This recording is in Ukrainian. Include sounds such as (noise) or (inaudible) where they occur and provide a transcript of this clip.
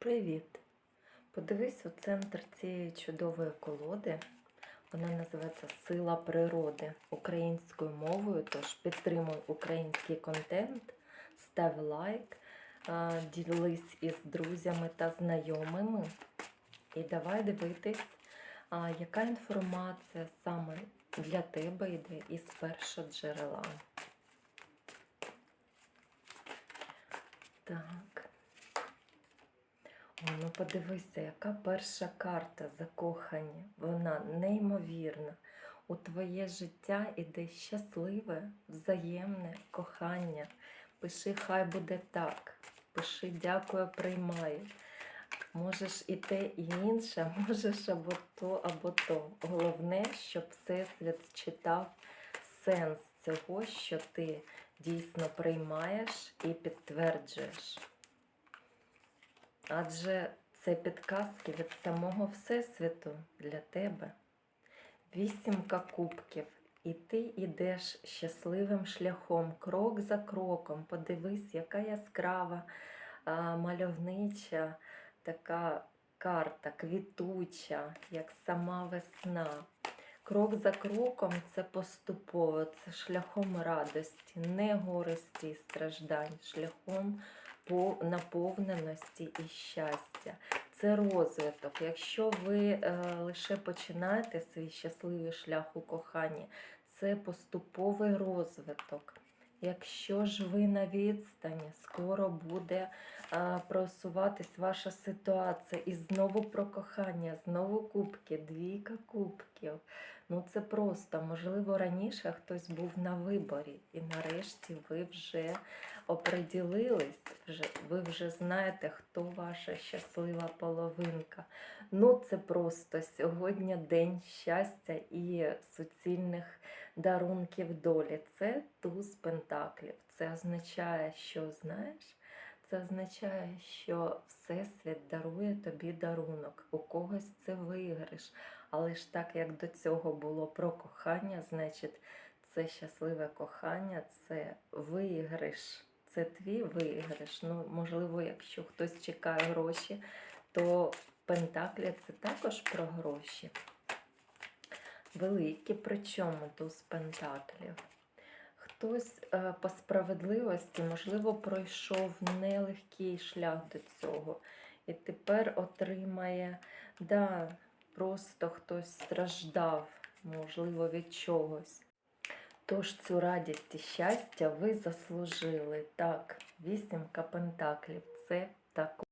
Привіт! Подивись у центр цієї чудової колоди. Вона називається Сила природи українською мовою. Тож підтримуй український контент, став лайк, ділись із друзями та знайомими. І давай дивитись, яка інформація саме для тебе йде із першого джерела. Так. Ну подивися, яка перша карта закохання. Вона неймовірна. У твоє життя іде щасливе, взаємне кохання. Пиши, хай буде так. Пиши, дякую, приймаю. Можеш і те, і інше, (laughs) можеш або то, або то. Головне, щоб Всесвіт читав сенс цього, що ти дійсно приймаєш і підтверджуєш. Адже це підказки від самого Всесвіту для тебе. Вісімка кубків. І ти йдеш щасливим шляхом, крок за кроком. Подивись, яка яскрава, мальовнича така карта, квітуча, як сама весна. Крок за кроком це поступово, це шляхом радості, не горості і страждань, шляхом наповненості і щастя. Це розвиток. Якщо ви е, лише починаєте свій щасливий шлях у коханні, це поступовий розвиток. Якщо ж ви на відстані, скоро буде е, просуватись ваша ситуація. І знову про кохання, знову кубки, двійка кубків. Ну це просто, можливо, раніше хтось був на виборі, і нарешті ви вже оприділились, ви вже знаєте, хто ваша щаслива половинка. Ну, це просто сьогодні день щастя і суцільних дарунків долі. Це туз пентаклів. Це означає, що знаєш? Це означає, що Всесвіт дарує тобі дарунок. У когось це виграш. Але ж так як до цього було про кохання, значить, це щасливе кохання, це виграш. Це твій виграш. Ну, можливо, якщо хтось чекає гроші, то Пентаклі це також про гроші. Великі, причому туз Пентаклів. Хтось е, по справедливості, можливо, пройшов нелегкий шлях до цього. І тепер отримає, да, просто хтось страждав, можливо, від чогось. Тож цю радість і щастя ви заслужили. Так, вісімка пентаклів це так.